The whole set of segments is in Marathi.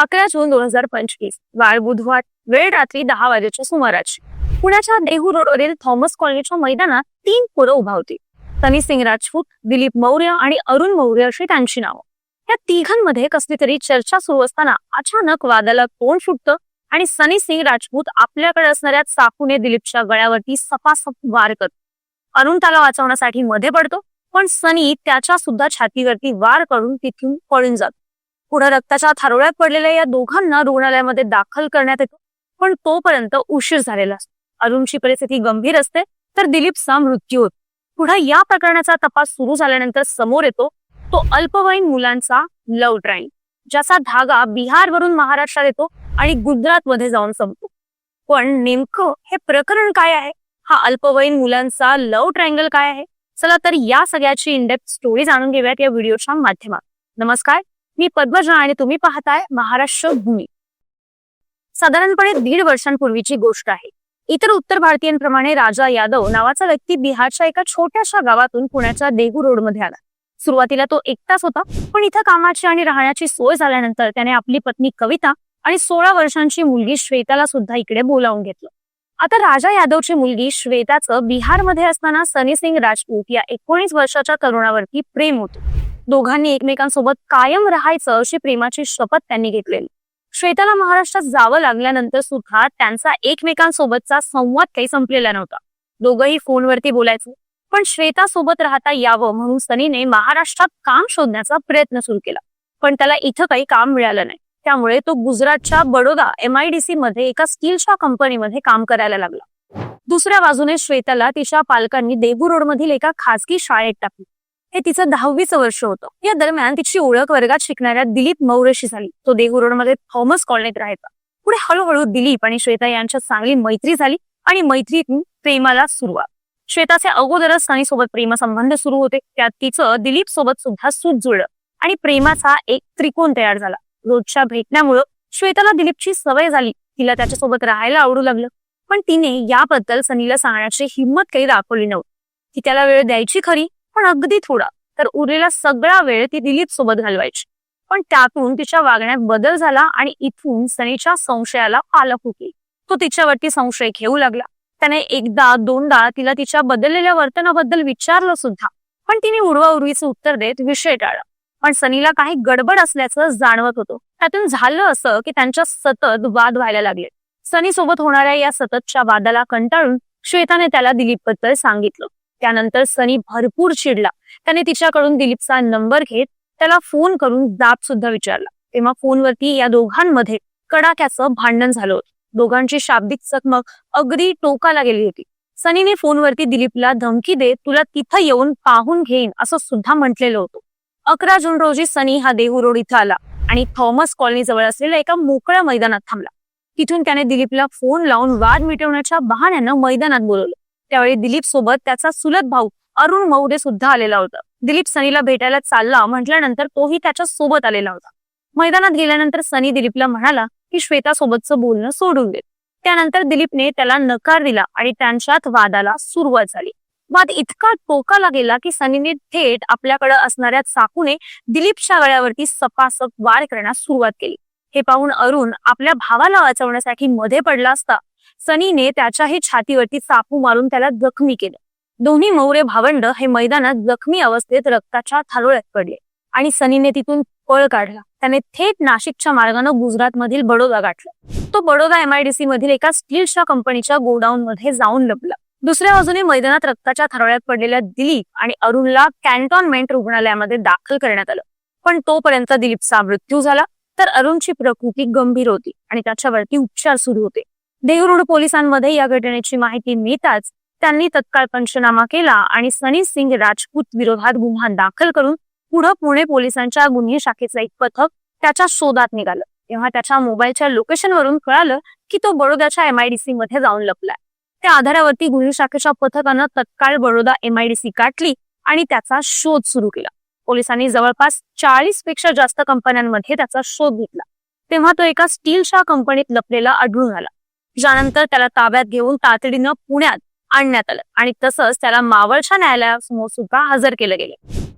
अकरा जून दोन हजार पंचवीस वार बुधवार वेळ रात्री दहा वाजेच्या सुमाराची. पुण्याच्या देहू रोडवरील थॉमस कॉलनीच्या मैदानात तीन पोरं उभा होती. तनी सिंग राजपूत दिलीप मौर्य आणि अरुण मौर्य अशी त्यांची नावं. या तिघांमध्ये कसली तरी चर्चा सुरू असताना अचानक वादाला तोंड फुटतं आणि सनी सिंग राजपूत आपल्याकडे असणाऱ्या चाकूने दिलीपच्या गळ्यावरती सपासप वार करतो. अरुण त्याला वाचवण्यासाठी मध्ये पडतो पण सनी त्याच्या सुद्धा छातीवरती वार करून तिथून पळून जातो. पुढे रक्ताच्या थारोळ्यात पडलेल्या या दोघांना रुग्णालयामध्ये दाखल करण्यात येतो. पण तोपर्यंत उशीर झालेला असतो. अरुणची परिस्थिती गंभीर असते तर दिलीपचा मृत्यू होतो. पुढे या प्रकरणाचा तपास सुरू झाल्यानंतर समोर येतो तो अल्पवयीन मुलांचा लव्ह ट्रायल ज्याचा धागा बिहारवरून महाराष्ट्रात येतो आणि गुजरात मध्ये जाऊन संपतो. पण नेमकं हे प्रकरण काय आहे? हा अल्पवयीन मुलांचा लव्ह ट्रायंगल काय आहे? चला तर या सगळ्याची इंडेप्थ स्टोरी जाणून घेऊयात या व्हिडिओच्या माध्यमात नमस्कार मी पद्मजा आणि तुम्ही पाहताय महाराष्ट्र भूमी. साधारणपणे दीड वर्षांपूर्वीची गोष्ट आहे. इतर उत्तर भारतीयांप्रमाणे राजा यादव नावाचा व्यक्ती बिहारच्या एका छोट्याशा गावातून पुण्याच्या देहू रोडमध्ये आला. सुरुवातीला तो एकटाच होता पण इथं कामाची आणि राहण्याची सोय झाल्यानंतर त्याने आपली पत्नी कविता आणि सोळा वर्षांची मुलगी श्वेताला सुद्धा इकडे बोलावून घेतलं. आता राजा यादवची मुलगी श्वेताचं बिहारमध्ये असताना सनी सिंग राजपूत या एकोणीस वर्षाच्या तरुणावरती प्रेम होतं. दोघांनी एकमेकांसोबत कायम राहायचं अशी प्रेमाची शपथ त्यांनी घेतलेली. श्वेताला महाराष्ट्रात जावं लागल्यानंतर सुद्धा त्यांचा एकमेकांसोबतचा संवाद काही संपलेला नव्हता. दोघंही फोनवरती बोलायचे पण श्वेता सोबत राहता यावं म्हणून सनीने महाराष्ट्रात काम शोधण्याचा प्रयत्न सुरू केला. पण त्याला इथं काही काम मिळालं नाही. त्यामुळे तो गुजरातच्या बडोदा एमआयडीसी मध्ये एका स्टीलच्या कंपनीमध्ये काम करायला लागला. दुसऱ्या बाजूने श्वेताला तिच्या पालकांनी देगू रोड मधील एका खासगी शाळेत टाकली. हे तिचं दहावीचं वर्ष होतं. या दरम्यान तिची ओळख वर्गात शिकणाऱ्या दिलीप मौर्यशी झाली. तो देहू रोडमध्ये थॉमस कॉलनीत राहायचा. पुढे हळूहळू दिलीप आणि श्वेता यांच्यात चांगली मैत्री झाली आणि मैत्रीतून प्रेमाला सुरुवात. श्वेताचे अगोदरच सनी सोबत प्रेमसंबंध सुरू होते. त्यात तिचं दिलीप सोबत सुद्धा सूत जुळलं आणि प्रेमाचा एक त्रिकोण तयार झाला. रोजच्या भेटण्यामुळं श्वेताला दिलीपची सवय झाली. तिला त्याच्यासोबत राहायला आवडू लागलं. पण तिने याबद्दल सनीला सांगण्याची हिंमत काही दाखवली नव्हती. ती त्याला वेळ द्यायची खरी पण अगदी थोडा. तर उरलेला सगळा वेळ ती दिलीप सोबत घालवायची. पण त्यातून तिच्या वागण्यात बदल झाला आणि इथून सनीच्या संशयाला पालक होती तो तिच्यावरती संशय घेऊ लागला. त्याने एकदा दोनदा तिला तिच्या बदललेल्या वर्तनाबद्दल विचारलं सुद्धा. पण तिने उडवाउडवीचं उत्तर देत विषय टाळला. पण सनीला काही गडबड असल्याचं जाणवत होतं. त्यातून झालं असं की त्यांच्या सतत वाद व्हायला लागले. सनी सोबत होणाऱ्या या सततच्या वादाला कंटाळून श्वेताने त्याला दिलीपबद्दल सांगितलं. त्यानंतर सनी भरपूर चिडला. त्याने तिच्याकडून दिलीपचा नंबर घेत त्याला फोन करून जाब सुद्धा विचारला. तेव्हा फोनवरती या दोघांमध्ये कडाक्याचं भांडण झालं होतं. दोघांची शाब्दिक चकमक अगदी टोकाला गेली होती. सनीने फोनवरती दिलीपला धमकी देत तुला तिथं येऊन पाहून घेईन असं सुद्धा म्हटलेलं होतं. अकरा जून रोजी सनी हा देहू रोड इथं आला आणि थॉमस कॉलनी जवळ असलेल्या एका मोकळ्या मैदानात थांबला. तिथून त्याने दिलीपला फोन लावून वाद मिटवण्याच्या बहाण्यानं मैदानात बोलवलं. त्यावेळी दिलीप सोबत त्याचा सुलत भाऊ अरुण मौदे सुद्धा आलेला होता. दिलीप सनीला भेटायला चालला म्हटल्यानंतर तोही त्याच्या सोबत आलेला होता. मैदानात गेल्यानंतर सनी दिलीपला म्हणाला की श्वेता सोबतचं बोलणं सोडून देत त्यानंतर दिलीपने त्याला नकार दिला आणि त्यांच्यात वादाला सुरुवात झाली. वाद इतका टोकाला गेला की सनीने थेट आपल्याकडे असणाऱ्या चाकूने दिलीपच्या गळ्यावरती सपासप वार करण्यास सुरुवात केली. हे पाहून अरुण आपल्या भावाला वाचवण्यासाठी मध्ये पडला असता. सनीने त्याच्याही छातीवरती चाकू मारून त्याला जखमी केलं. दोन्ही मौर्य भावंड हे मैदानात जखमी अवस्थेत रक्ताच्या थारोळ्यात पडले आणि सनीने तिथून पळ काढला. त्याने थेट नाशिकच्या मार्गानं गुजरात मधील बडोदा गाठला. तो बडोदा एमआयडीसी मधील एका स्टीलच्या कंपनीच्या गोडाऊन मध्ये जाऊन लपला. दुसऱ्या बाजूने मैदानात रक्ताच्या थारोळ्यात पडलेल्या दिलीप आणि अरुणला कॅन्टॉनमेंट रुग्णालयामध्ये दाखल करण्यात आलं. पण तोपर्यंत दिलीपचा मृत्यू झाला. तर अरुणची प्रकृती गंभीर होती आणि त्याच्यावरती उपचार सुरू होते. देहरोड पोलिसांमध्ये या घटनेची माहिती मिळताच त्यांनी तत्काळ पंचनामा केला आणि सनी सिंग राजपूत विरोधात गुन्हा दाखल करून पुढे पुणे पोलिसांच्या गुन्हे शाखेचं एक पथक त्याच्या शोधात निघालं. तेव्हा त्याच्या मोबाईलच्या लोकेशनवरून कळालं की तो बडोद्याच्या एमआयडीसी मध्ये जाऊन लपलाय. त्या आधारावरती गुन्हे शाखेच्या पथकानं तत्काळ बडोदा एमआयडीसी गाठली आणि त्याचा शोध सुरू केला. पोलिसांनी जवळपास चाळीसपेक्षा जास्त कंपन्यांमध्ये त्याचा शोध घेतला. तेव्हा तो एका स्टीलच्या कंपनीत लपलेला आढळून आला. ज्यानंतर त्याला ताब्यात घेऊन तातडीनं पुण्यात आणण्यात आलं आणि तसंच त्याला मावळच्या न्यायालयासमोर सुद्धा हजर केलं गेले.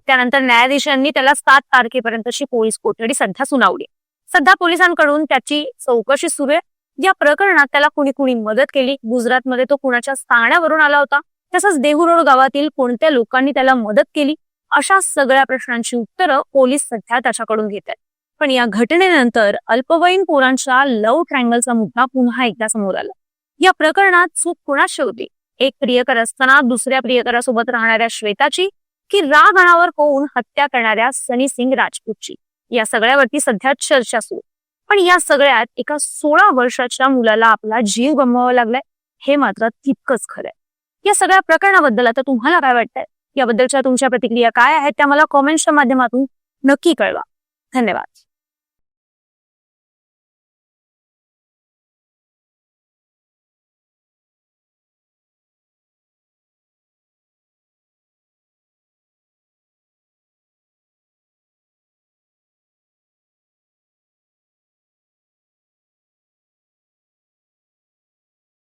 त्यानंतर न्यायाधीशांनी त्याला सात तारखेपर्यंतची पोलीस कोठडी सध्या सुनावली. सध्या पोलिसांकडून त्याची चौकशी सुरू आहे. या प्रकरणात त्याला कुणी कुणी मदत केली? गुजरातमध्ये तो कुणाच्या सांगण्यावरून आला होता? तसंच देहुरोड गावातील कोणत्या लोकांनी त्याला मदत केली? अशा सगळ्या प्रश्नांची उत्तरं पोलीस सध्या त्याच्याकडून घेत आहेत पण या घटनेनंतर अल्पवयीन पोरांच्या लव्ह ट्रँगलचा मुद्दा पुन्हा एकदा समोर आला. या प्रकरणात चूक कुणाची होती? एक प्रियकर असताना दुसऱ्या प्रियकरासोबत राहणाऱ्या श्वेताची की राग अनावर होऊन हत्या करणाऱ्या सनी सिंग राजपूतची? या सगळ्यावरती सध्या चर्चा सुरू. पण या सगळ्यात एका सोळा वर्षाच्या मुलाला आपला जीव गमवावा लागलाय हे मात्र तितकंच खरंय. या सगळ्या प्रकरणाबद्दल आता तुम्हाला काय वाटतंय? याबद्दलच्या तुमच्या प्रतिक्रिया काय आहेत त्या मला कॉमेंट्सच्या माध्यमातून नक्की कळवा. धन्यवाद.